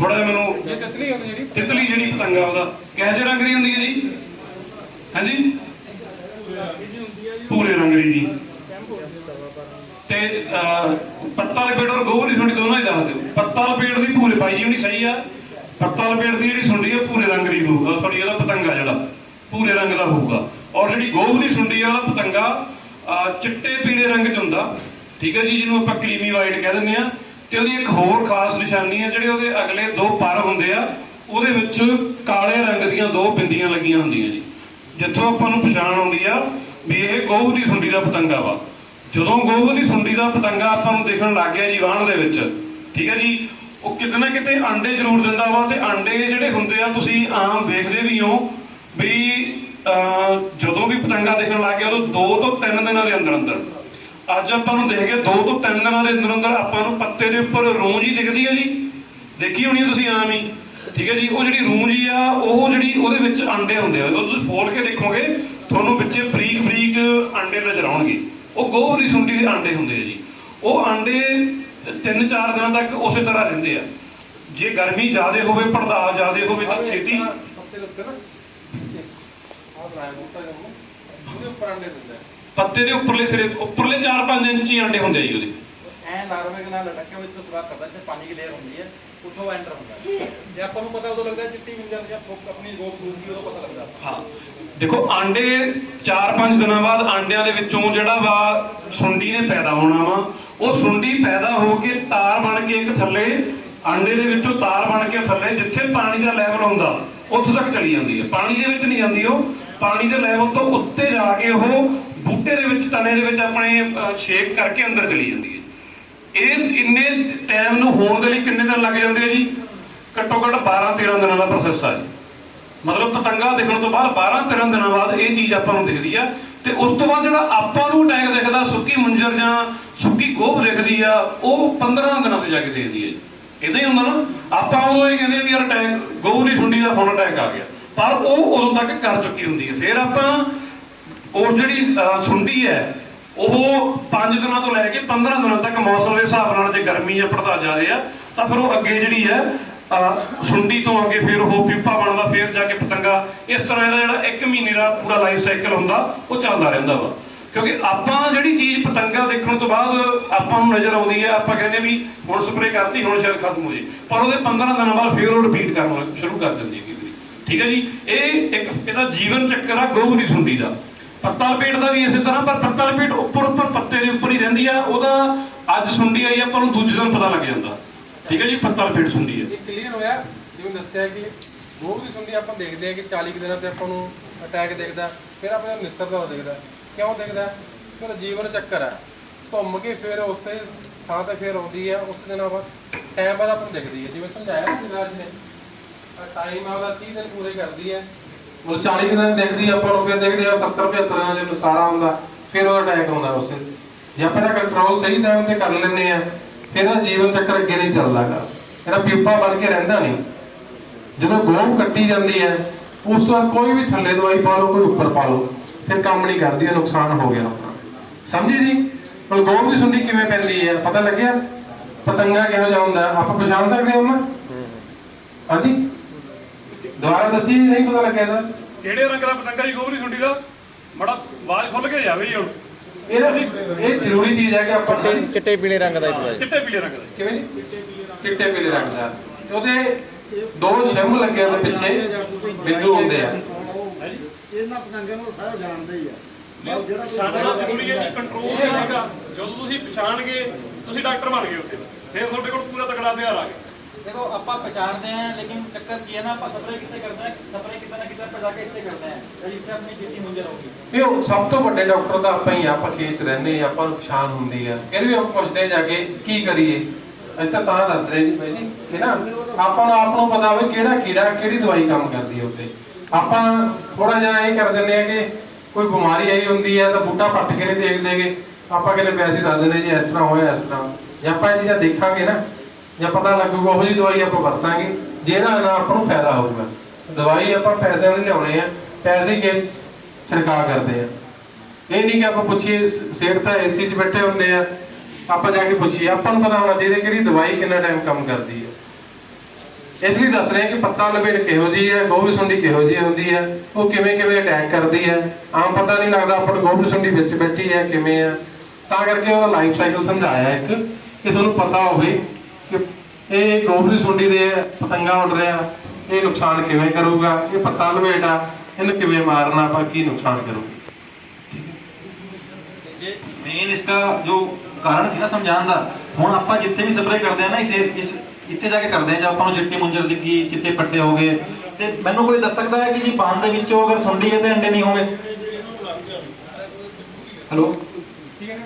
ਥੋੜਾ ਜਿਹਾ ਮੈਨੂੰ ਇਹ ਤਿਤਲੀ ਹੁੰਦੀ ਜਿਹੜੀ। ਤਿਤਲੀ ਜਿਹੜੀ ਪਤੰਗਾ ਉਹਦਾ। ਕਿਹੋ ਜਿਹੇ ਰੰਗ ਦੀ ਹੁੰਦੀ ਹੈ ਜੀ? ਹਾਂਜੀ? ਪੂਰੇ ਰੰਗ ਦੀ ਜੀ। ਤੇ ਪੱਤਾ ਲਪੇਟ ਔਰ ਗੋਬਰੀ ਸੁੰਡੀ ਦੋਨਾਂ ਹੀ ਦੱਸ ਦਿਓ। ਪੱਤਾ ਲਪੇਟ ਦੀ ਪੂਰੇ ਪਾਈ ਜੀ ਹੋਣੀ ਸਹੀ ਆ। ਪੱਤਾ ਲਪੇਟ ਦੀ ਜਿਹੜੀ ਸੁੰਡੀ ਆ ਪੂਰੇ ਰੰਗ ਦੀ ਹੋਊਗਾ। ਸੌਰੀ ਇਹਦਾ ਪਤੰਗਾ ਜਿਹੜਾ। ਪੂਰੇ ਰੰਗ ਦਾ ਹੋਊਗਾ। ਔਰ ਜਿਹੜੀ ਗੋਬਰੀ ਸੁੰਡੀ ਆ ਉਹਦਾ ਪਤੰਗਾ ਚਿੱਟੇ ਪੀਲੇ ਰੰਗ 'ਚ ਹੁੰਦਾ। ਠੀਕ ਹੈ ਜੀ ਜਿਹਨੂੰ ਆਪਾਂ ਕਰੀਮੀ ਵਾਈਟ ਕਹਿ ਦਿੰਦੇ ਆ। ਤੇ ਉਹਦੀ ਇੱਕ ਹੋਰ ਖਾਸ ਨਿਸ਼ਾਨੀ ਹੈ, ਜਿਹੜੇ ਉਹਦੇ ਅਗਲੇ ਦੋ ਪਰ ਹੁੰਦੇ ਆ, ਉਹਦੇ ਵਿੱਚ ਕਾਲੇ ਰੰਗ ਦੀਆਂ ਦੋ ਬਿੰਦੀਆਂ ਲੱਗੀਆਂ ਹੁੰਦੀਆਂ ਜੀ। ਜਿੱਥੋਂ ਆਪਾਂ ਨੂੰ ਪਛਾਣ ਆਉਂਦੀ ਆ ਵੀ ਇਹ ਗੋਭ ਦੀ ਸੁੰਡੀ ਦਾ ਪਤੰਗਾ ਵਾ। ਜਦੋਂ ਗੋਭ ਦੀ ਸੁੰਡੀ ਦਾ ਪਤੰਗਾ ਆਪਾਂ ਨੂੰ ਦੇਖਣ ਲੱਗ ਗਿਆ ਜੀ ਵਾਹਣ ਦੇ ਵਿੱਚ, ਠੀਕ ਹੈ ਜੀ? ਉਹ ਕਿਤੇ ਨਾ ਕਿਤੇ ਆਂਡੇ ਜ਼ਰੂਰ ਦਿੰਦਾ ਵਾ ਤੇ ਆਂਡੇ ਜਿਹੜੇ ਹੁੰਦੇ ਆ, ਤੁਸੀਂ ਆਮ ਵੇਖਦੇ ਵੀ ਹੋ ਵੀ ਜਦੋਂ ਵੀ ਪਤੰਗਾ ਦੇਖਣ ਲੱਗ ਗਿਆ, ਉਦੋਂ 2 ਤੋਂ 3 ਦਿਨਾਂ ਦੇ ਅੰਦਰ ਅੰਦਰ ਅੱਜ ਆਪਾਂ ਨੂੰ ਦੇਖ ਕੇ 2 ਤੋਂ 3 ਦਿਨਾਂ ਦੇ ਅੰਦਰ ਅੰਦਰ ਆਪਾਂ ਨੂੰ ਪੱਤੇ ਦੇ ਉੱਪਰ ਰੂੰਜ ਹੀ ਦਿਖਦੀ ਹੈ ਜੀ। ਦੇਖੀ ਹੋਣੀ ਹੈ ਤੁਸੀਂ ਆਮ ਹੀ। ਠੀਕ ਹੈ ਜੀ ਉਹ ਜਿਹੜੀ ਰੂੰਜ ਹੀ ਆ ਉਹ ਜਿਹੜੀ ਉਹਦੇ ਵਿੱਚ ਅੰਡੇ ਹੁੰਦੇ ਆ। ਜਦੋਂ ਤੁਸੀਂ ਫੋਲ ਕੇ ਦੇਖੋਗੇ ਤੁਹਾਨੂੰ ਵਿੱਚੇ ਬਰੀਕ ਬਰੀਕ ਅੰਡੇ ਨਜ਼ਰ ਆਉਣਗੇ। ਉਹ ਗੋਹ ਦੀ ਸੁੰਡੀ ਦੇ ਅੰਡੇ ਹੁੰਦੇ ਆ ਜੀ। ਉਹ ਅੰਡੇ 3-4 ਦਿਨਾਂ ਤੱਕ ਉਸੇ ਤਰ੍ਹਾਂ ਰਹਿੰਦੇ ਆ। ਜੇ ਗਰਮੀ ਜ਼ਿਆਦਾ ਹੋਵੇ ਪੜਦਾ ਜ਼ਿਆਦਾ ਹੋਵੇ ਤਾਂ ਛੇਤੀ ਪੱਤੇ ਦੇ ਉੱਤੇ ਨਾ ਆਹ ਬਣਾਇਆ ਬੂਟਾ ਉਹਨੂੰ, ਉਹਦੇ ਉੱਪਰ ਅੰਡੇ ਦਿੰਦਾ। ਪੱਤੇ ਦੇ ਉੱਪਰਲੇ ਸਿਰੇ ਉੱਪਰਲੇ 4-5 ਇੰਚ ਹੀ ਅੰਡੇ ਹੁੰਦੇ ਆ ਜੀ ਉਹਦੇ। ਐ ਲਾਰਵੇ ਦੇ ਨਾਲ ਲਟਕ ਕੇ ਉਹ ਇੱਥੋਂ ਸੁਰਾਖ ਕਰਦਾ ਤੇ ਪਾਣੀ ਦੀ ਲੇਅਰ ਹੁੰਦੀ ਹੈ ਉੱਥੋਂ ਐਂਟਰ ਹੁੰਦਾ। ਹੈ। ਜੇ ਆਪਾਂ ਨੂੰ ਪਤਾ ਉਦੋਂ ਲੱਗਦਾ ਹੈ ਚਿੱਟੀ ਮਿੰਜਰ ਜਾਂ ਫੁੱਕ ਆਪਣੀ ਗੋਪ ਸੂਰਗੀ ਉਦੋਂ ਪਤਾ ਲੱਗਦਾ। ਹਾਂ। ਦੇਖੋ ਆਂਡੇ 4-5 ਦਿਨਾਂ ਬਾਅਦ ਆਂਡਿਆਂ ਦੇ ਵਿੱਚੋਂ ਜਿਹੜਾ ਵਾ ਸੁੰਡੀ ਨੇ ਪੈਦਾ ਹੋਣਾ ਵਾ ਉਹ ਸੁੰਡੀ ਪੈਦਾ ਹੋ ਕੇ ਤਾਰ ਬਣ ਕੇ ਇੱਕ ਥੱਲੇ ਆਂਡੇ ਦੇ ਵਿੱਚੋਂ ਤਾਰ ਬਣ ਕੇ ਥੱਲੇ ਜਿੱਥੇ ਪਾਣੀ ਦਾ ਲੈਵਲ ਹੁੰਦਾ ਉੱਥੋਂ ਤੱਕ ਚਲੀ ਜਾਂਦੀ ਹੈ। ਪਾਣੀ ਦੇ ਵਿੱਚ ਨਹੀਂ ਜਾਂਦੀ ਉਹ। ਪਾਣੀ ਦੇ ਲੈਵਲ ਤੋਂ ਉੱਤੇ ਜਾ ਕੇ ਉਹ ਬੂਟੇ ਦੇ ਵਿੱਚ, ਤਣੇ ਦੇ ਵਿੱਚ ਆਪਣੇ ਸ਼ੇਕ ਕਰਕੇ ਅੰਦਰ ਚਲੀ ਜਾਂਦੀ ਹੈ। ਇਹ ਇੰਨੇ ਟਾਈਮ ਨੂੰ ਹੋਣ ਦੇ ਲਈ ਕਿੰਨੇ ਦਿਨ ਲੱਗ ਜਾਂਦੇ ਆ ਜੀ? ਘੱਟੋ ਘੱਟ 12-13 ਦਿਨਾਂ ਦਾ ਪ੍ਰੋਸੈਸ ਆ ਜੀ। ਮਤਲਬ ਪਤੰਗਾ ਦੇਖਣ ਤੋਂ ਬਾਅਦ 12-13 ਦਿਨਾਂ ਬਾਅਦ ਇਹ ਚੀਜ਼ ਆਪਾਂ ਨੂੰ ਦਿਖਦੀ ਆ। ਤੇ ਉਸ ਤੋਂ ਬਾਅਦ ਜਿਹੜਾ ਆਪਾਂ ਨੂੰ ਅਟੈਕ ਦਿਖਦਾ, ਸੁੱਕੀ ਮੁੰਜਰ ਜਾਂ ਸੁੱਕੀ ਗੋਭ ਦਿਖਦੀ ਆ, ਉਹ 15 ਦਿਨਾਂ ਤੇ ਜਾ ਕੇ ਦਿਖਦੀ ਹੈ ਜੀ। ਇਦਾਂ ਹੀ ਹੁੰਦਾ ਨਾ ਆਪਾਂ ਉਦੋਂ ਇਹ ਕਹਿੰਦੇ ਵੀ ਯਾਰ ਅਟੈਕ ਗੋਭ ਦੀ ਸੁੰਡੀ ਦਾ ਹੁਣ ਅਟੈਕ ਆ ਗਿਆ। ਪਰ ਉਹ ਉਦੋਂ ਤੱਕ ਕਰ ਚੁੱਕੀ ਹੁੰਦੀ ਹੈ ਫਿਰ ਆਪਾਂ ਉਹ ਜਿਹੜੀ ਸੁੰਡੀ ਹੈ, ਉਹ 5 ਦਿਨਾਂ ਤੋਂ ਲੈ ਕੇ 15 ਦਿਨਾਂ ਤੱਕ ਮੌਸਮ ਦੇ ਹਿਸਾਬ ਨਾਲ ਜੇ ਗਰਮੀ ਜਾਂ ਪੜਤਾ ਜ਼ਿਆਦੇ ਆ ਤਾਂ ਫਿਰ ਉਹ ਅੱਗੇ ਜਿਹੜੀ ਹੈ ਸੁੰਡੀ ਤੋਂ ਅੱਗੇ ਫਿਰ ਉਹ ਪੀਪਾ ਬਣਦਾ, ਫਿਰ ਜਾ ਕੇ ਪਤੰਗਾ, ਇਸ ਤਰ੍ਹਾਂ ਇਹਦਾ ਜਿਹੜਾ 1 ਮਹੀਨੇ ਦਾ ਪੂਰਾ ਲਾਈਫ ਸਾਈਕਲ ਹੁੰਦਾ, ਉਹ ਚੱਲਦਾ ਰਹਿੰਦਾ ਵਾ। ਕਿਉਂਕਿ ਆਪਾਂ ਜਿਹੜੀ ਚੀਜ਼ ਪਤੰਗਾ ਦੇਖਣ ਤੋਂ ਬਾਅਦ ਆਪਾਂ ਨੂੰ ਨਜ਼ਰ ਆਉਂਦੀ ਹੈ, ਆਪਾਂ ਕਹਿੰਦੇ ਵੀ ਹੁਣ ਸਪਰੇਅ ਕਰਤੀ, ਹੁਣ ਸ਼ਾਇਦ ਖਤਮ ਹੋ ਜੇ। ਪਰ ਉਹਦੇ 15 ਦਿਨਾਂ ਬਾਅਦ ਫਿਰ ਉਹ ਰਿਪੀਟ ਕਰਨਾ ਸ਼ੁਰੂ ਕਰ ਦਿੰਦੀ ਹੈ ਕਈ ਠੀਕ ਹੈ ਜੀ? ਇਹ ਇੱਕ, ਇਹਦਾ ਜੀਵਨ ਚੱਕਰ ਆ ਗੋਹ ਦੀ ਸੁੰਡੀ ਦਾ। ਪੱਤਾ ਲਪੇਟ ਦਾ ਵੀ ਇਸੇ ਤਰ੍ਹਾਂ, ਪਰ ਪੱਤਾ ਲਪੇਟ ਉੱਪਰ ਉੱਪਰ ਪੱਤੇ ਦੇ ਉੱਪਰ ਹੀ ਰਹਿੰਦੀ ਆ, ਉਹਦਾ ਅੱਜ ਸੁੰਡੀ ਆਈ ਆਪਾਂ ਨੂੰ ਦੂਜੇ ਦਿਨ ਪਤਾ ਲੱਗ ਜਾਂਦਾ। ਠੀਕ ਹੈ ਜੀ ਪੱਤਾ ਲਪੇਟ ਸੁਣਦੀ ਹੈ ਇਹ ਕਲੀਅਰ ਹੋਇਆ, ਜਿਵੇਂ ਦੱਸਿਆ ਕਿ ਗੋਭ ਦੀ ਸੁੰਡੀ ਆਪਾਂ ਦੇਖਦੇ ਆ ਕਿ 40 ਕੁ ਦਿਨਾਂ ਤੇ ਆਪਾਂ ਨੂੰ ਅਟੈਕ ਦੇਖਦਾ, ਫਿਰ ਆਪਾਂ ਨੂੰ ਨਿਸਰਦਾ ਉਹ ਦਿਖਦਾ, ਕਿਉਂ ਦੇਖਦਾ? ਫਿਰ ਜੀਵਨ ਚੱਕਰ ਹੈ ਘੁੰਮ ਕੇ ਫਿਰ ਉਸੇ ਥਾਂ ਤੇ ਫਿਰ ਆਉਂਦੀ ਹੈ ਉਸ ਦਿਨ ਆਪਾਂ ਟਾਈਮ ਬਾਅਦ ਆਪਾਂ ਨੂੰ ਦੇਖਦੀ ਹੈ ਜਿਵੇਂ ਸਮਝਾਇਆ ਨਾ ਜਨਾਜ ਨੇ ਟਾਈਮ ਆ 30 ਦਿਨ ਪੂਰੇ ਕਰਦੀ ਹੈ ਮਤਲਬ 40 ਦਿਨਾਂ ਦੀ ਦਿਖਦੀ, ਆਪਾਂ ਨੂੰ ਫਿਰ ਦੇਖਦੇ ਆ 70 75 ਦਿਨਾਂ ਦੇ ਨੁਸਾਰਾ ਹੁੰਦਾ ਫਿਰ ਉਹਦਾ ਅਟੈਕ ਆਉਂਦਾ ਉਸੇ ਜੇ ਆਪਾਂ ਇਹਦਾ ਕੰਟਰੋਲ ਸਹੀ ਟਾਈਮ ਤੇ ਕਰ ਲੈਂਦੇ ਆ ਫਿਰ ਇਹਦਾ ਜੀਵਨ ਚੱਕਰ ਅੱਗੇ ਨਹੀਂ ਚੱਲਦਾਗਾ ਇਹਦਾ ਪੀਪਾ ਬਣ ਕੇ ਰਹਿੰਦਾ ਨਹੀਂ। ਜਦੋਂ ਗੋਮ ਕੱਟੀ ਜਾਂਦੀ ਹੈ, ਉਸ ਤੋਂ ਬਾਅਦ ਕੋਈ ਵੀ ਥੱਲੇ ਦਵਾਈ ਪਾ ਲਓ, ਕੋਈ ਉੱਪਰ ਪਾ ਲਓ, ਫਿਰ ਕੰਮ ਨਹੀਂ ਕਰਦੀ ਹੈ ਨੁਕਸਾਨ ਹੋ ਗਿਆ ਆਪਣਾ। ਸਮਝੇ ਜੀ? ਹੁਣ ਗੋਮ ਦੀ ਸੁੰਡੀ ਕਿਵੇਂ ਪੈਂਦੀ ਹੈ, ਪਤਾ ਲੱਗਿਆ? ਪਤੰਗਾ ਕਿਹੋ ਜਿਹਾ ਹੁੰਦਾ ਹੈ? ਆਪਾਂ ਪਛਾਣ ਸਕਦੇ ਹਾਂ ਨਾ ਹਾਂਜੀ? ਦੁਬਾਰਾ ਦੱਸੀ ਨਹੀਂ ਪਤਾ ਲੱਗਿਆ ਇਹਦਾ। ਕਿਹੜੇ ਰੰਗ ਦਾ ਪਤੰਗਾ ਜੀ ਗੋਬਰੀ ਸੁੰਡੀ ਦਾ? ਬੜਾ ਆਵਾਜ਼ ਖੁੱਲ ਕੇ ਜਾਵੇ ਜੀ ਹੁਣ। ਇਹਦਾ ਇਹ ਜ਼ਰੂਰੀ ਚੀਜ਼ ਹੈ ਕਿ ਆਪਾਂ ਚਿੱਟੇ ਚਿੱਟੇ ਪੀਲੇ ਰੰਗ ਦਾ ਹੀ ਚਿੱਟੇ ਪੀਲੇ ਰੰਗ ਦਾ ਕਿਵੇਂ ਚਿੱਟੇ ਪੀਲੇ ਰੰਗ ਦਾ। ਉਹਦੇ ਦੋ ਸ਼ਿਮ ਲੱਗੇ ਉਹਦੇ ਪਿੱਛੇ ਬਿੰਦੂ ਹੁੰਦੇ ਆ। ਇਹਨਾਂ ਪਤੰਗਾਂ ਨੂੰ ਸਾਰੇ ਜਾਣਦੇ ਹੀ ਆ। ਸਾਡਾ ਕੰਟਰੋਲ ਹੈਗਾ ਜਦੋਂ ਤੁਸੀਂ ਪਛਾਣ ਗਏ ਤੁਸੀਂ ਡਾਕਟਰ ਬਣ ਗਏ ਉੱਥੇ। ਫਿਰ ਤੁਹਾਡੇ ਕੋਲ ਪੂਰਾ ਤਕੜਾ ਹਥਿਆਰ ਆ ਗਿਆ। ਦੇਖੋ, ਆਪਾਂ ਪਛਾਣਦੇ ਹਾਂ, ਲੇਕਿਨ ਚੱਕਰ ਕੀ ਹੈ ਨਾ, ਆਪਾਂ ਸਪਰੇ ਕਿੱਥੇ ਕਰਦੇ ਹਾਂ? ਸਪਰੇ ਕਿਤੇ ਨਾ ਕਿਤੇ ਆਪਾਂ ਕੇ ਇੱਥੇ ਕਰਦੇ ਹਾਂ ਜਿੱਥੇ ਆਪਣੀ ਚਿੱਟੀ ਮੁੰਜਰ ਹੋਗੀ ਵੀ ਉਹ ਸਭ ਤੋਂ ਵੱਡੇ ਡਾਕਟਰ ਤਾਂ ਆਪਾਂ ਹੀ ਆਪਾਂ ਖੇਚ ਰਹਿੰਦੇ ਆਪਾਂ ਨੂੰ ਪਛਾਣ ਹੁੰਦੀ ਆ। ਫਿਰ ਵੀ ਆਪਾਂ ਪੁੱਛਦੇ ਜਾ ਕੇ, ਕੀ ਕਰੀਏ? ਅਸੀਂ ਤਾਂ ਤਾਂ ਦੱਸ ਰਹੇ ਜੀ ਭਾਈ ਜੀ, ਕਿ ਨਾ, ਆਪਾਂ ਨੂੰ ਆਪ ਨੂੰ ਪਤਾ ਹੋਵੇ ਕਿਹੜਾ ਕੀੜਾ, ਕਿਹੜੀ ਦਵਾਈ ਕੰਮ ਕਰਦੀ ਹੈ ਉੱਤੇ ਆਪਾਂ ਥੋੜਾ ਜਿਹਾ ਇਹ ਕਰ ਦਿੰਦੇ ਆ ਕਿ ਕੋਈ ਬਿਮਾਰੀ ਆਈ ਹੁੰਦੀ ਹੈ ਤਾਂ ਬੂਟਾ ਪੱਟ ਕੇ ਨਹੀਂ ਦੇਖ ਦੇਗੇ ਆਪਾਂ ਕਿਤੇ ਪੈਸੇ ਦੱਸ ਦਿੰਦੇ ਜੀ, ਇਸ ਤਰ੍ਹਾਂ ਹੋਇਆ, ਇਸ ਤਰ੍ਹਾਂ। ਜੇ ਆਪਾਂ ਇਹ ਚੀਜ਼ਾਂ ਦੇਖਾਂਗੇ ਨਾ ਜਾਂ ਪਤਾ ਲੱਗੂਗਾ, ਉਹੋ ਜੀ ਦਵਾਈ ਆਪਾਂ ਵਰਤਾਂਗੇ ਜਿਹਦਾ ਨਾਲ ਆਪਾਂ ਨੂੰ ਫਾਇਦਾ ਹੋਊਗਾ। ਦਵਾਈ ਆਪਾਂ ਪੈਸਿਆਂ ਦੀ ਲਿਆਉਣੇ ਆ, ਪੈਸੇ ਕੇ ਛਿੜਕਾ ਕਰਦੇ ਆ। ਇਹ ਨਹੀਂ ਕਿ ਆਪਾਂ ਪੁੱਛੀਏ ਸ- ਸੇਠ ਤਾਂ ਏਸੀ 'ਚ ਬੈਠੇ ਹੁੰਦੇ ਆ, ਆਪਾਂ ਜਾ ਕੇ ਪੁੱਛੀਏ, ਆਪਾਂ ਨੂੰ ਪਤਾ ਹੋਣਾ ਚਾਹੀਦਾ ਕਿਹੜੀ ਦਵਾਈ ਕਿੰਨਾ ਟਾਈਮ ਕੰਮ ਕਰਦੀ ਹੈ ਇਸ ਲਈ ਦੱਸ ਰਹੇ ਹਾਂ ਕਿ ਪੱਤਾ ਲਪੇਟ ਕਿਹੋ ਜੀ ਹੈ ਗੋਭੀ ਸੁੰਡੀ ਕਿਹੋ ਜੀ ਹੁੰਦੀ ਹੈ ਉਹ ਕਿਵੇਂ ਕਿਵੇਂ ਅਟੈਕ ਕਰਦੀ ਹੈ ਆਮ ਪਤਾ ਨਹੀਂ ਲੱਗਦਾ ਆਪਾਂ ਨੂੰ ਗੋਭੀ ਸੁੰਡੀ ਵਿੱਚ ਬੈਠੀ ਹੈ ਕਿਵੇਂ ਆ। ਤਾਂ ਕਰਕੇ ਉਹਦਾ ਲਾਈਫ ਸਾਈਕਲ ਸਮਝਾਇਆ ਇੱਕ, ਕਿ ਤੁਹਾਨੂੰ ਪਤਾ ਹੋਵੇ ਕਿ ਇਹ ਗੋਭੀ ਸੁੰਡੀ ਦੇ ਪਤੰਗਾ ਉੱਡ ਰਿਹਾ ਇਹ ਨੁਕਸਾਨ ਕਿਵੇਂ ਕਰੂਗਾ ਇਹ ਪੱਤਾ ਲਪੇਟ ਆ ਇਹਨੂੰ ਕਿਵੇਂ ਮਾਰਨਾ ਆਪਾਂ ਕੀ ਨੁਕਸਾਨ ਕਰੂਗਾ? ਇਹ ਮੇਨ ਇਸਕਾ ਜੋ ਕਾਰਨ ਸੀ ਨਾ ਸਮਝਾਉਣ ਦਾ ਹੁਣ ਆਪਾਂ ਜਿੱਥੇ ਵੀ ਸਪਰੇਅ ਕਰਦੇ ਆ ਨਾ ਇਸ ਇਸ ਇੱਥੇ ਜਾ ਕੇ ਕਰਦੇ ਆ ਜਾਂ ਆਪਾਂ ਨੂੰ ਚਿੱਟੀ ਮੁੰਜਰ ਦਿਖੀ ਚਿੱਟੇ ਪੱਟੇ ਹੋ ਗਏ ਤੇ ਮੈਨੂੰ ਕੋਈ ਦੱਸ ਸਕਦਾ ਹੈ ਕਿ ਜੀ ਬਾਣ ਦੇ ਵਿੱਚੋਂ ਅਗਰ ਸੁੰਡੀ ਤੇ ਅੰਡੇ ਨਹੀਂ ਹੋਵੇ ਹੈਲੋ? ਠੀਕ ਹੈ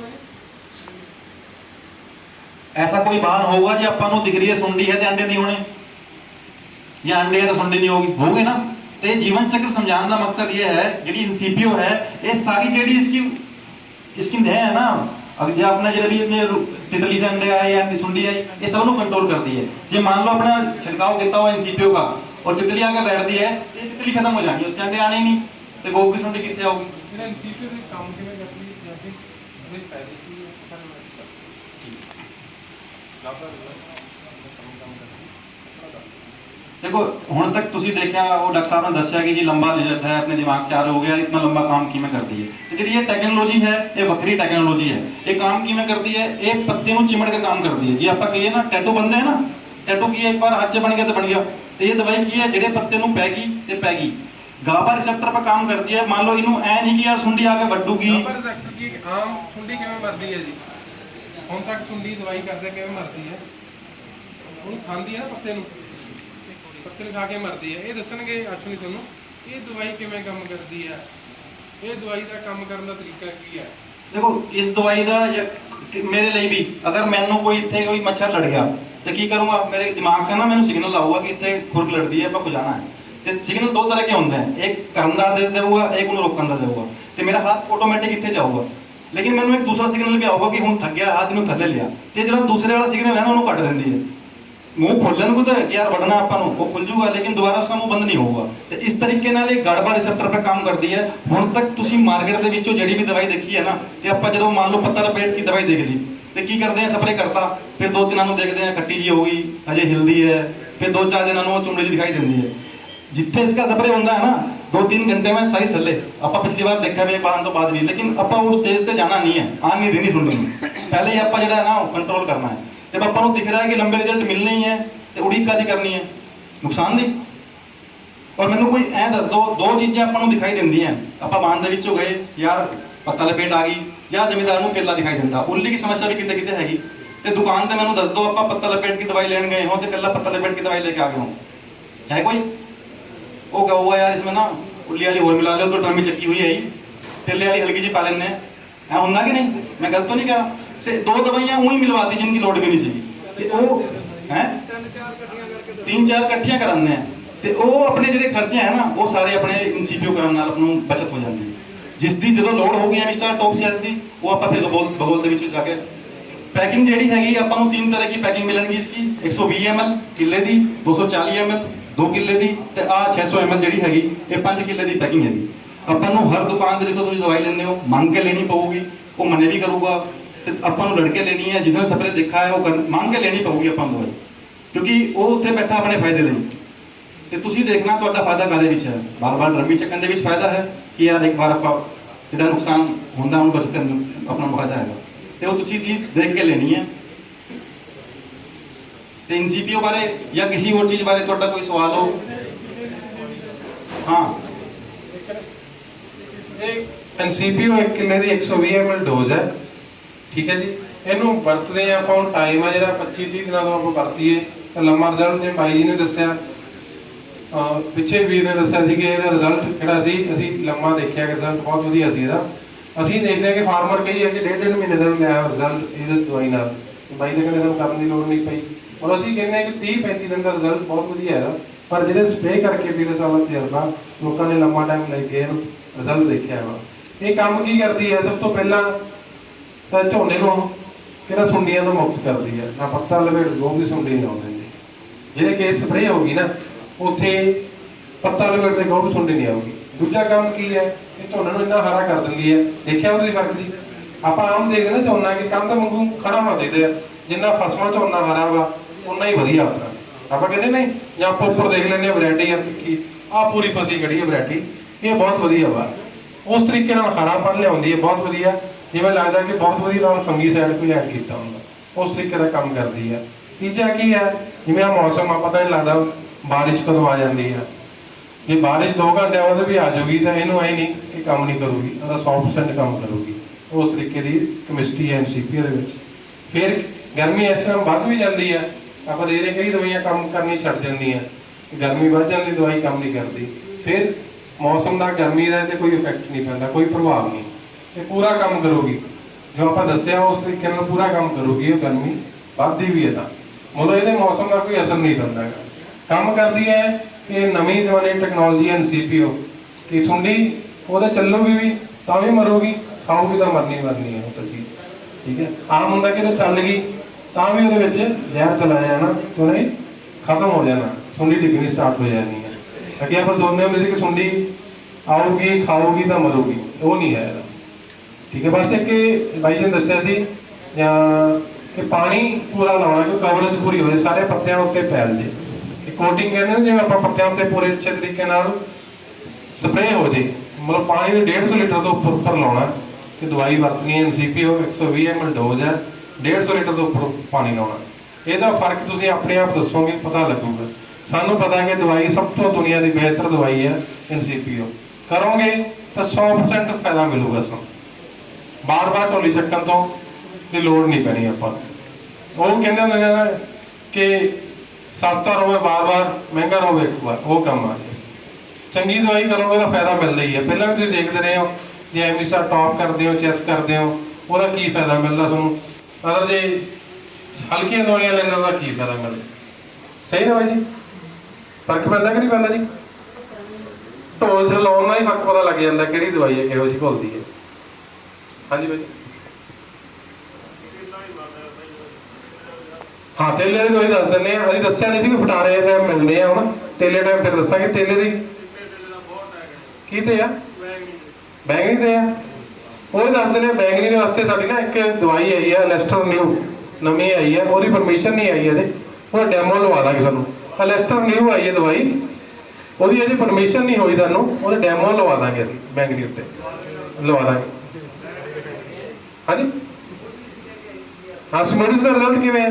ਐਸਾ ਕੋਈ ਵਾਹਨ ਹੋਊਗਾ ਜੇ ਆਪਾਂ ਨੂੰ ਦਿਖ ਰਹੀ ਹੈ ਸੁਣ ਰਹੀ ਹੈ ਤੇ ਅੰਡੇ ਨਹੀਂ ਹੋਣੇ। ਜਾਂ ਅੰਡੇ ਤਾਂ ਸੁਣਦੇ ਨਹੀਂ ਹੋਗੇ ਹੋਗੇ ਨਾ। ਤੇ ਜੀਵਨ ਚੱਕਰ ਸਮਝਾਉਣ ਦਾ ਮਕਸਦ ਇਹ ਹੈ, ਜਿਹੜੀ ਇਨਸੀਪੀਓ ਹੈ, ਇਹ ਸਾਰੀ ਜਿਹੜੀ ਇਸਕੀ ਇਸਕੀ ਹੈ ਨਾ ਅਗਰ ਜੇ ਆਪਣਾ ਜਿਹੜਾ ਵੀ ਇਹਦੇ ਤਿਤਲੀ ਸੇ ਅੰਡੇ ਆਏ ਜਾਂ ਸੁੰਡੀ ਆਈ, ਇਹ ਸਭ ਨੂੰ ਕੰਟਰੋਲ ਕਰਦੀ ਹੈ। ਜੇ ਮੰਨ ਲਓ ਆਪਣਾ ਛਿੜਕਾਓ ਕੀਤਾ ਹੋਇਆ ਇਨਸੀਪੀਓ ਦਾ, ਔਰ ਤਿਤਲੀ ਆ ਕੇ ਬੈਠਦੀ ਹੈ, ਇਹ ਤਿਤਲੀ ਖਤਮ ਹੋ ਜਾਣੀ ਉੱਤੇ ਅੰਡੇ ਆਣੇ ਨਹੀਂ। ਤੇ ਗੋਗ ਦੀ ਸੁੰਡੀ ਕਿੱਥੇ ਆਊਗੀ? ਇਹਨਾਂ ਇਨਸੀਪੀਓ ਦੇ ਕੰਮ ਕਿਵੇਂ ਕਰਦੀ ਹੈ? ਜਾਂ ਫਿਰ ਉਹਦੇ ਫਾਇਦੇ ਲਾਭਦਾਰ ਹੁਣ ਤੱਕ ਤੁਸੀਂ ਦੇਖਿਆ, ਉਹ ਡਾਕਟਰ ਸਾਹਿਬ ਨੇ ਦੱਸਿਆ ਕਿ ਜੀ ਲੰਬਾ ਰਿਜ਼ਲਟ ਹੈ ਆਪਣੇ ਦਿਮਾਗ 'ਚ ਆ ਹੋ ਗਿਆ, ਇਤਨਾ ਲੰਬਾ ਕੰਮ ਕਿਵੇਂ ਕਰਦੀ ਹੈ? ਤੇ ਜਿਹੜੀ ਇਹ ਟੈਕਨੋਲੋਜੀ ਹੈ, ਇਹ ਵੱਖਰੀ ਟੈਕਨੋਲੋਜੀ ਹੈ। ਇਹ ਕੰਮ ਕਿਵੇਂ ਕਰਦੀ ਹੈ? ਇਹ ਪੱਤੇ ਨੂੰ ਚਿਮੜ ਕੇ ਕੰਮ ਕਰਦੀ ਹੈ। ਜੇ ਆਪਾਂ ਕਹੀਏ ਨਾ ਟੈਟੂ ਬੰਦੇ ਹੈ ਨਾ ਟੈਟੂ ਕੀ ਹੈ? ਇੱਕ ਵਾਰ ਹੱਥ 'ਚ ਬਣ ਗਿਆ ਤਾਂ ਬਣ ਗਿਆ। ਤੇ ਇਹ ਦਵਾਈ ਕੀ ਹੈ? ਜਿਹੜੇ ਪੱਤੇ ਨੂੰ ਪੈ ਗਈ ਤੇ ਪੈ ਗਈ। ਗਾਬਾ ਰਿਸੈਪਟਰ 'ਤੇ ਕੰਮ ਕਰਦੀ ਹੈ। ਮੰਨ ਲਓ ਇਹਨੂੰ ਐ ਨਹੀਂ ਕਿ ਯਾਰ ਸੁੰਡੀ ਆ ਕੇ ਵੱਡੂਗੀ ਨੰਬਰ ਸੈਕਟਰ ਕੀ ਆਮ ਸੁੰਡੀ ਕਿਵੇਂ ਮਰਦੀ ਹੈ ਜੀ? ਹੁਣ ਤੱਕ ਸੁੰਡੀ ਦਵਾਈ ਕਰਦੇ ਕਿਵੇਂ ਮਰਦੀ ਹੈ? ਉਹਨੂੰ ਖਾਂਦੀ ਹੈ ਨਾ ਪੱਤੇ ਨੂੰ? ਪੱਤੇ ਨੂੰ ਖਾ ਕੇ ਮਰਦੀ ਹੈ। ਇਹ ਦੱਸਣਗੇ ਅਸ਼ਵਨੀ ਤੁਹਾਨੂੰ, ਇਹ ਦਵਾਈ ਕਿਵੇਂ ਕੰਮ ਕਰਦੀ ਹੈ? ਇਹ ਦਵਾਈ ਦਾ ਕੰਮ ਕਰਨ ਦਾ ਤਰੀਕਾ ਕੀ ਹੈ? ਦੇਖੋ, ਇਸ ਦਵਾਈ ਦਾ ਜਾਂ ਮੇਰੇ ਲਈ ਵੀ, ਅਗਰ ਮੈਨੂੰ ਕੋਈ ਇੱਥੇ ਕੋਈ ਮੱਛਰ ਲੜ ਗਿਆ, ਤੇ ਕੀ ਕਰੂੰਗਾ? ਮੇਰੇ ਦਿਮਾਗ ਸੇ ਨਾ ਮੈਨੂੰ ਸਿਗਨਲ ਆਊਗਾ ਕਿ ਇੱਥੇ ਖੁਰਕ ਲੜਦੀ ਹੈ, ਆਪਾਂ ਕੋ ਜਾਣਾ ਹੈ। ਤੇ ਸਿਗਨਲ ਦੋ ਤਰ੍ਹਾਂ ਕੇ ਹੁੰਦੇ ਹਨ ਇੱਕ ਕਰਨ ਦਾ ਆਦੇਸ਼ ਦੇਊਗਾ, ਇੱਕ ਨੂੰ ਰੋਕਣ ਦਾ ਦੇਊਗਾ। ਤੇ ਮੇਰਾ ਹੱਥ ਆਟੋਮੈਟਿਕ ਇੱਥੇ ਜਾਊਗਾ। ਲੇਕਿਨ ਮੈਨੂੰ ਇੱਕ ਦੂਸਰਾ ਸਿਗਨਲ ਵੀ ਆਊਗਾ ਕਿ ਹੁਣ ਥੱਕ ਗਿਆ ਹੱਥ ਨੂੰ ਥੱਲੇ ਲਿਆ। ਤੇ ਜਿਹੜਾ ਦੂਸਰੇ ਵਾਲਾ ਸਿਗਨਲ ਹੈ ਨਾ, ਉਹਨੂੰ ਕੱਟ ਦਿੰਦੀ ਹੈ। ਮੂੰਹ ਖੋਲਣ ਨੂੰ ਤਾਂ ਕਿ ਯਾਰ ਵੜਨਾ ਆਪਾਂ ਨੂੰ, ਉਹ ਖੁੱਲ ਜੂਗਾ, ਲੇਕਿਨ ਦੁਬਾਰਾ ਉਸਦਾ ਮੂੰਹ ਬੰਦ ਨਹੀਂ ਹੋਊਗਾ। ਤੇ ਇਸ ਤਰੀਕੇ ਨਾਲ ਇਹ ਗੜਬਾ ਰਿਸੈਪਟਰ 'ਤੇ ਕੰਮ ਕਰਦੀ ਹੈ। ਹੁਣ ਤੱਕ ਤੁਸੀਂ ਮਾਰਕੀਟ ਦੇ ਵਿੱਚੋਂ ਜਿਹੜੀ ਵੀ ਦਵਾਈ ਦੇਖੀ ਹੈ ਨਾ, ਤੇ ਆਪਾਂ ਜਦੋਂ ਮੰਨ ਲਓ ਪੱਤਾ ਲਪੇਟ ਕੀ ਦਵਾਈ ਦੇਖ ਲਈ, ਤੇ ਕੀ ਕਰਦੇ ਆ ਸਪਰੇ ਕਰਤਾ, ਫਿਰ ਦੋ ਦਿਨਾਂ ਨੂੰ ਦੇਖਦੇ ਆ ਖੱਟੀ ਜੀ ਹੋ ਗਈ, ਹਜੇ ਹਿਲਦੀ ਹੈ, ਫਿਰ ਦੋ ਚਾਰ ਦਿਨਾਂ ਨੂੰ ਉਹ ਚੁੰਮੜੀ ਜਿਹੀ ਦਿਖਾਈ ਦਿੰਦੀ ਹੈ। ਜਿੱਥੇ ਇਸका ਸਪਰੇ ਹੁੰਦਾ ਹੈ ਨਾ ਦੋ ਤਿੰਨ ਘੰਟੇ में ਸਾਰੀ ਥੱਲੇ ਆਪਾਂ ਪਿਛਲੀ ਵਾਰ ਦੇਖਿਆ ਵੀ ਬਾਹਨ ਤੋਂ ਬਾਅਦ ਵੀ ਲੇਕਿਨ ਆਪਾਂ ਉਸ ਸਟੇਜ ਤੇ ਜਾਣਾ ਨਹੀਂ ਹੈ ਆਨ ਨਹੀਂ ਦੇਣੀ ਸੁਣਨੀ ਪਹਿਲੇ ਹੀ ਆਪਾਂ ਜਿਹੜਾ ਹੈ ਨਾ ਕੰਟਰੋਲ ਕਰਨਾ ਹੈ ਜਦ ਆਪਾਂ ਨੂੰ ਦਿਖ ਰਿਹਾ ਹੈ ਕਿ ਲੰਬੇ ਰਿਜ਼ਲਟ ਮਿਲਣੇ ਹੀ ਹੈ ਤੇ ਉਡੀਕ ਕਾਦੀ ਕਰਨੀ ਹੈ ਨੁਕਸਾਨ ਦੀ ਔਰ ਮੈਨੂੰ ਕੋਈ ਐ ਦੱਸ ਦੋ ਦੋ ਚੀਜ਼ਾਂ ਆਪਾਂ ਨੂੰ ਦਿਖਾਈ ਦਿੰਦੀਆਂ ਆਪਾਂ ਬਾਣ ਦੇ ਵਿੱਚੋਂ ਗਏ ਯਾਰ ਪੱਤਾ ਲਪੇਟ ਆ ਗਈ ਜਾਂ ਜ਼ਮੀਂਦਾਰ ਨੂੰ ਕੇਲਾ ਦਿਖਾਈ ਦਿੰਦਾ ਉੱਲੀ ਦੀ ਸਮੱਸਿਆ ਵੀ ਕਿਤੇ ਕਿਤੇ ਹੈਗੀ ਤੇ ਦੁਕਾਨ ਤੇ ਮੈਨੂੰ ਦੱਸ ਦੋ ਆਪਾਂ ਪੱਤਾ ਲਪੇਟ की दवाई लेने गए हो तो कल्ला पत्ता लपेट की दवाई लेके आ गए हो है कोई ਉਹ क्या ਯਾਰ यार इसमें ना उल्ली वाली और मिला लो तो ड्रम में चक्की हुई है ही तिल्ले वाली हल्की जी पालन ਕਿ ਨਹੀਂ? ਮੈਂ कि नहीं मैं गलत तो नहीं कह रहा दो दवाइयाँ वहीं मिलवाती जिनकी लोड भी नहीं चाहिए वो ਤਿੰਨ ਚਾਰ ਇਕੱਠੀਆਂ ਕਰਾਉਂਦੇ ਆ ਤੇ ਉਹ ਆਪਣੇ ਜਿਹੜੇ ਖਰਚੇ ਆ ਨਾ, ਉਹ ਸਾਰੇ ਆਪਣੇ ਇਨਸੀਪੀਓ ਕਰਨ ਨਾਲ ਆਪਣੋਂ ਬਚਤ ਹੋ ਜਾਂਦੀ ਜਿਸ ਦੀ ਜਦੋਂ ਲੋੜ ਹੋ ਗਈ ਐਮਿਸਟਰ ਟੌਪ ਚੈਲ ਦੀ, ਉਹ ਆਪਾਂ ਫਿਰ ਬਗੋਲ ਬਗੋਲ ਦੇ ਵਿੱਚ ਜਾ ਕੇ ਪੈਕਿੰਗ ਜਿਹੜੀ ਹੈਗੀ, ਆਪਾਂ ਨੂੰ ਤਿੰਨ ਤਰ੍ਹਾਂ ਦੀ ਪੈਕਿੰਗ ਮਿਲਣਗੀ ਇਸ ਦੀ 120 ml ਕਿੱਲੇ ਦੀ 240 ml 2 ਕਿੱਲੇ ਦੀ ਤੇ ਆ 600 ml ਜਿਹੜੀ ਹੈਗੀ, ਇਹ 5 ਕਿੱਲੇ ਦੀ ਪੈਕਿੰਗ ਹੈਗੀ। ਆਪਾਂ ਨੂੰ ਹਰ ਦੁਕਾਨ ਦੇ ਜਿੱਥੋਂ ਤੁਸੀਂ ਦਵਾਈ ਲੈਂਦੇ ਹੋ, ਮੰਗ ਕੇ ਲੈਣੀ ਪਊਗੀ, ਉਹ ਮੰਨੇ ਵੀ ਕਰੂਗਾ। ਤੇ ਆਪਾਂ ਨੂੰ ਲੜਕੇ ਲੈਣੀ ਹੈ, ਜਿਹਨਾਂ ਸਪਰੇ ਦੇਖਾ ਹੈ, ਉਹ ਕਰ- ਮੰਗ ਕੇ ਲੈਣੀ ਪਊਗੀ ਆਪਾਂ ਨੂੰ। ਦਵਾਈ ਕਿਉਂਕਿ ਉਹ ਉੱਥੇ ਬੈਠਾ ਆਪਣੇ ਫਾਇਦੇ ਲਈ। ਤੇ ਤੁਸੀਂ ਦੇਖਣਾ, ਤੁਹਾਡਾ ਫਾਇਦਾ ਕਾਦੇ ਵਿੱਚ ਹੈ? ਬਾਰ-ਬਾਰ ਡਰਮੀ ਚੱਕਣ ਦੇ ਵਿੱਚ ਫਾਇਦਾ ਹੈ ਕਿ ਯਾਰ ਇੱਕ ਵਾਰ ਆਪਾਂ ਜਿਹੜਾ ਨੁਕਸਾਨ ਹੁੰਦਾ, ਉਹਨੂੰ ਬਚਤ ਨੂੰ ਆਪਣਾ ਫਾਇਦਾ ਹੈਗਾ। ਤੇ ਉਹ ਤੁਸੀਂ ਚੀਜ਼ ਦੇਖ ਕੇ ਲੈਣੀ ਹੈ। ਤੇ ਇਨਸੀਪੀਓ ਬਾਰੇ ਜਾਂ ਕਿਸੇ ਹੋਰ ਚੀਜ਼ ਬਾਰੇ ਤੁਹਾਡਾ ਕੋਈ ਸਵਾਲ ਹੋ? ਹਾਂ। ਇਹ ਐਨਸੀਪੀਓ 1 ਕਿੰਨੇ ਦੀ? 120 ml ਡੋਜ਼ ਹੈ। ਠੀਕ ਹੈ ਜੀ। ਇਹਨੂੰ ਵਰਤਦੇ ਆ ਆਪਾਂ ਹੁਣ ਟਾਈਮ ਆ ਜਿਹੜਾ 25 30 ਦਿਨਾਂ ਤੋਂ ਆਪਾਂ ਵਰਤੀਏ ਤਾਂ ਲੰਮਾ ਰਿਜ਼ਲਟ ਜੇ ਭਾਈ ਜੀ ਨੇ ਦੱਸਿਆ ਪਿੱਛੇ ਵੀਰ ਨੇ ਦੱਸਿਆ ਸੀ ਕਿ ਇਹਦਾ ਰਿਜ਼ਲਟ ਕਿਹੜਾ ਸੀ? ਅਸੀਂ ਲੰਮਾ ਦੇਖਿਆ ਕਿ ਰਿਜ਼ਲਟ ਬਹੁਤ ਵਧੀਆ ਸੀ ਇਹਦਾ। ਅਸੀਂ ਦੇਖਦੇ ਹਾਂ ਕਿ ਫਾਰਮਰ ਕਹੀ ਹੈ ਕਿ ਡੇਢ ਡੇਢ ਮਹੀਨੇ ਦਾ ਲਿਆ ਰਿਜ਼ਲਟ ਇਹਦੇ ਦਵਾਈ ਨਾਲ। ਤੇ ਬਾਈ ਦੇ ਕਹਿੰਦੇ ਸਾਨੂੰ ਕਰਨ ਦੀ ਲੋੜ ਨਹੀਂ ਪਈ। ਔਰ ਅਸੀਂ ਕਹਿੰਦੇ ਹਾਂ ਕਿ 30 35 ਦਿਨ ਦਾ ਰਿਜ਼ਲਟ ਬਹੁਤ ਵਧੀਆ ਹੈ ਪਰ ਜਿਹੜੇ ਸਪਰੇਅ ਕਰਕੇ ਵੀਰੇ ਸਾਲਾਂ ਤਜਰਬਾ, ਲੋਕਾਂ ਨੇ ਲੰਮਾ ਟਾਈਮ ਲੈ ਕੇ ਇਹਨੂੰ ਰਿਜ਼ਲਟ ਦੇਖਿਆ ਵਾ। ਇਹ ਕੰਮ ਕੀ ਕਰਦੀ ਹੈ? ਸਭ ਤੋਂ ਪਹਿਲਾਂ ਤਾਂ ਝੋਨੇ ਨੂੰ ਕਿਹੜਾ ਸੁੰਡੀਆਂ ਤੋਂ ਮੁਕਤ ਕਰਦੀ ਹੈ? ਨਾ ਪੱਤਾ ਲਵੇਟ ਗੋਭੀ ਸੁੰਡੀ ਨਹੀਂ ਆਉਂਦੀ ਜਿਹੜੇ ਕੇਸ ਸਪਰੇਅ ਹੋਗੀ ਨਾ, ਉੱਥੇ ਪੱਤਾ ਲਵੇਟ ਤੇ ਗੋਭੀ ਸੁੰਡੀ ਨਹੀਂ ਆਉਗੀ ਦੂਜਾ ਕੰਮ ਕੀ ਹੈ? ਇਹ ਝੋਨੇ ਨੂੰ ਇੰਨਾ ਹਰਾ ਕਰ ਦਿੰਦੀ ਹੈ। ਦੇਖਿਆ ਉਹਦੇ ਫ਼ਰਕ ਦੀ? ਆਪਾਂ ਆਮ ਦੇਖਦੇ ਨਾ ਝੋਨਾ ਕਿ ਕੰਧ ਵਾਂਗੂ ਖੜਾ ਹੋ। ਜਾਂਦਾ ਜਿੰਨਾ ਫਸਲਾਂ ਝੋਨਾ ਹਰਾ ਵਾ ਉਨਾ ਹੀ ਵਧੀਆ ਹੁੰਦਾ। ਆਪਾਂ ਕਹਿੰਦੇ ਨਹੀਂ, ਜਾਂ ਆਪਾਂ ਉੱਪਰ ਦੇਖ ਲੈਂਦੇ ਆ ਵੈਰਾਈਟੀ ਆ, ਕੀ ਆ ਪੂਰੀ ਫਸੀ ਖੜੀ ਹੈ ਵੈਰਾਈਟੀ ਇਹ ਬਹੁਤ ਵਧੀਆ ਵਾ। ਉਸ ਤਰੀਕੇ ਨਾਲ ਹਰਾਪਨ ਲਿਆਉਂਦੀ ਹੈ ਬਹੁਤ ਵਧੀਆ। ਜਿਵੇਂ ਲੱਗਦਾ ਕਿ ਬਹੁਤ ਵਧੀਆ ਨਾਲ ਫੰਗੀ ਸਾਈਡ ਕੋਈ ਐਡ ਕੀਤਾ ਹੁੰਦਾ, ਉਸ ਤਰੀਕੇ ਦਾ ਕੰਮ ਕਰਦੀ ਹੈ ਤੀਜਾ ਕੀ ਹੈ ਜਿਵੇਂ ਆ ਮੌਸਮ ਆ, ਪਤਾ ਨਹੀਂ ਲੱਗਦਾ ਬਾਰਿਸ਼ ਕਦੋਂ ਆ ਜਾਂਦੀ ਹੈ ਜੇ ਬਾਰਿਸ਼ 2 ਘੰਟੇ ਬਾਅਦ ਵੀ ਆ ਜਾਊਗੀ ਤਾਂ ਇਹਨੂੰ ਐ ਨਹੀਂ ਇਹ ਕੰਮ ਨਹੀਂ ਕਰੂਗੀ, ਇਹਦਾ 100% ਕੰਮ ਕਰੂਗੀ, ਉਸ ਤਰੀਕੇ ਦੀ ਕੈਮਿਸਟਰੀ ਹੈ ਐਨਸੀਪੀ ਦੇ ਵਿੱਚ। ਫਿਰ ਗਰਮੀ ਇਸ ਤਰ੍ਹਾਂ ਵੱਧ ਵੀ ਜਾਂਦੀ ਹੈ ਆਪਾਂ ਦੇ ਰਹੇ ਕਈ ਦਵਾਈਆਂ ਕੰਮ ਕਰਨੀ ਛੱਡ ਜਾਂਦੀਆਂ। ਗਰਮੀ ਵੱਧ ਜਾਂਦੀ, ਦਵਾਈ ਕੰਮ ਨਹੀਂ ਕਰਦੀ। ਫਿਰ ਮੌਸਮ ਦਾ ਗਰਮੀ ਦਾ ਤੇ ਕੋਈ ਇਫੈਕਟ ਨਹੀਂ ਪੈਂਦਾ, ਕੋਈ ਪ੍ਰਭਾਵ ਨਹੀਂ। ਇਹ ਪੂਰਾ ਕੰਮ ਕਰੂਗੀ। ਜੋ ਆਪਾਂ ਦੱਸਿਆ, ਉਸ ਤਰੀਕੇ ਨਾਲ ਪੂਰਾ ਕੰਮ ਕਰੂਗੀ ਇਹ ਗਰਮੀ। ਵੱਧਦੀ ਵੀ ਹੈ ਤਾਂ। ਮਤਲਬ ਇਹਦੇ ਮੌਸਮ ਦਾ ਕੋਈ ਅਸਰ ਨਹੀਂ ਪੈਂਦਾ ਕੰਮ ਕਰਦੀ ਹੈ ਇਹ ਨਵੀਂ ਜਵਾਨੀ ਟੈਕਨੋਲੋਜੀ ਐਨ ਸੀਪੀਓ ਕਿ ਸੁੰਡੀ ਉਹਦੇ ਚੱਲੂਗੀ ਵੀ, ਤਾਂ ਵੀ ਮਰੂਗੀ। ਖਾਊਗੀ ਤਾਂ ਮਰਨੀ ਮਰਨੀ ਹੈ, ਉਹ ਤਾਂ ਠੀਕ ਹੈ। ਆਮ ਹੁੰਦਾ ਕਿ ਇਹ ਚੱਲ ਗਈ। ਤਾਂ ਵੀ ਉਹਦੇ ਵਿੱਚ ਜ਼ਹਿਰ ਚਲਾ ਜਾਣਾ ਤੇ ਉਹਨੇ ਖਤਮ ਹੋ ਜਾਣਾ, ਸੁੰਡੀ ਡਿੱਗਣੀ ਸਟਾਰਟ ਹੋ ਜਾਣੀ ਹੈ। ਅੱਗੇ ਆਪਾਂ ਸੋਚਦੇ ਹੁੰਦੇ ਸੀ ਕਿ ਸੁੰਡੀ ਆਊਗੀ, ਖਾਊਗੀ ਤਾਂ ਮਰੂਗੀ, ਉਹ ਨਹੀਂ ਹੈ। ਠੀਕ ਹੈ, ਬਸ ਇੱਕ ਬਾਈ ਜੀ ਨੇ ਦੱਸਿਆ ਸੀ, ਜਾਂ ਕਿ ਪਾਣੀ ਪੂਰਾ ਲਾਉਣਾ ਕਿ ਕਵਰੇਜ ਪੂਰੀ ਹੋਵੇ ਸਾਰੇ ਪੱਤਿਆਂ ਉੱਤੇ ਫੈਲ ਜੇ। ਕਿ ਕੋਟਿੰਗ ਕਹਿੰਦੇ ਨੇ, ਜਿਵੇਂ ਆਪਾਂ ਪੱਤਿਆਂ ਉੱਤੇ ਪੂਰੇ ਅੱਛੇ ਤਰੀਕੇ ਨਾਲ ਸਪਰੇਅ ਹੋ ਜੇ, ਮਤਲਬ ਪਾਣੀ ਦੇ 150 ਲੀਟਰ ਤੋਂ ਉੱਪਰ ਉੱਪਰ ਲਾਉਣਾ, ਤੇ ਦਵਾਈ ਵਰਤਣੀ ਹੈ ਐਨਸੀਪੀਓ 120 ml ਡੋਜ਼ ਹੈ। 150 ਲੀਟਰ ਤੋਂ ਉੱਪਰ ਪਾਣੀ ਲਾਉਣਾ। ਇਹਦਾ ਫ਼ਰਕ ਤੁਸੀਂ ਆਪਣੇ ਆਪ ਦੱਸੋਗੇ, ਪਤਾ ਲੱਗੂਗਾ। ਸਾਨੂੰ ਪਤਾ ਹੈ ਕਿ ਦਵਾਈ ਸਭ ਤੋਂ ਦੁਨੀਆ ਦੀ ਬਿਹਤਰ ਦਵਾਈ ਹੈ ਐਨਸੀਪੀਓ ਕਰੋਗੇ ਤਾਂ 100% ਫਾਇਦਾ ਮਿਲੂਗਾ ਸਾਨੂੰ। ਬਾਰ-ਬਾਰ ਢੋਲੀ ਚੱਕਣ ਤੋਂ ਦੀ ਲੋੜ ਨਹੀਂ ਪੈਣੀ ਆਪਾਂ ਨੂੰ। ਉਹ ਕਹਿੰਦੇ ਹੁੰਦੇ ਨੇ ਕਿ ਸਸਤਾ ਰੋਵੇ, ਬਾਰ-ਬਾਰ ਮਹਿੰਗਾ ਰੋਵੇ, ਇੱਕ ਵਾਰ ਉਹ ਕੰਮ ਆ ਗਿਆ। ਚੰਗੀ ਦਵਾਈ ਕਰੋਗੇ ਤਾਂ ਫਾਇਦਾ ਮਿਲਦਾ ਹੀ ਹੈ। ਪਹਿਲਾਂ ਵੀ ਤੁਸੀਂ ਦੇਖਦੇ ਰਹੇ ਹੋ, ਜੇ ਐਮਿਸਾ ਟੌਪ ਕਰਦੇ ਹੋ ਚੈਸ ਕਰਦੇ ਹੋ, ਉਹਦਾ ਕੀ ਫਾਇਦਾ ਮਿਲਦਾ ਤੁਹਾਨੂੰ? ਅਗਰ ਜੇ ਹਲਕੀਆਂ ਦਵਾਈਆਂ ਲੈਣ ਦਾ ਕੀ ਫਾਇਦਾ ਮਿਲਦਾ ਸਹੀ ਨਾ ਬਾਈ ਜੀ? ਫ਼ਰਕ ਪੈਂਦਾ ਕਿ ਨਹੀਂ ਪੈਂਦਾ ਜੀ? ਢੋਲ ਚ ਲਾਉਣ ਨਾਲ ਹੀ ਫ਼ਰਕ ਪਤਾ ਲੱਗ ਜਾਂਦਾ ਕਿਹੜੀ ਦਵਾਈ ਹੈ ਕਿਹੋ ਜਿਹੀ ਘੁਲਦੀ ਹੈ। ਹਾਂਜੀ ਬਾਈ ਹਾਂ ਤੇਲੇ ਦੀ ਦਵਾਈ ਦੱਸ ਦਿੰਦੇ ਆ ਅਸੀਂ ਦੱਸਿਆ ਨਹੀਂ ਸੀ ਕਿ ਫਟਾਰੇ ਟਾਈਮ ਮਿਲਦੇ ਆ ਹੁਣ। ਤੇਲੇ ਟਾਈਮ ਫਿਰ ਦੱਸਾਂਗੇ। ਤੇਲੇ ਦੀ? ਕੀ ਤੇ ਆ? ਬੈਂਗਣੀ ਤੇ ਆ? ਉਹ ਹੀ ਦੱਸ ਦਿੰਦੇ ਆ ਬੈਂਗਣੀ ਦੇ ਵਾਸਤੇ ਸਾਡੀ ਨਾ ਇੱਕ ਦਵਾਈ ਆਈ ਆ ਲੈਸਟਰ ਨਿਊ, ਨਵੀਂ ਆਈ ਆ, ਉਹਦੀ ਪਰਮਿਸ਼ਨ ਨਹੀਂ ਆਈ ਇਹਦੇ। ਉਹ ਡੈਮੋ ਲਵਾ ਦਾਂਗੇ ਸਾਨੂੰ। ਆ ਲੈਸਟਰ ਨਿਊ ਆਈ ਹੈ ਦਵਾਈ, ਉਹਦੀ ਅਜੇ ਪਰਮਿਸ਼ਨ ਨਹੀਂ ਹੋਈ ਸਾਨੂੰ, ਉਹਦੇ ਡੈਮੋ ਲਵਾ ਦਾਂਗੇ ਅਸੀਂ ਬੈਂਗਣੀ ਉੱਤੇ। ਲਵਾ ਦਾਂਗੇ। ਹਾਂਜੀ? ਹਾਂ ਸਮੋਡਿਸ ਦਾ ਰਿਜ਼ਲਟ ਕਿਵੇਂ ਹੈ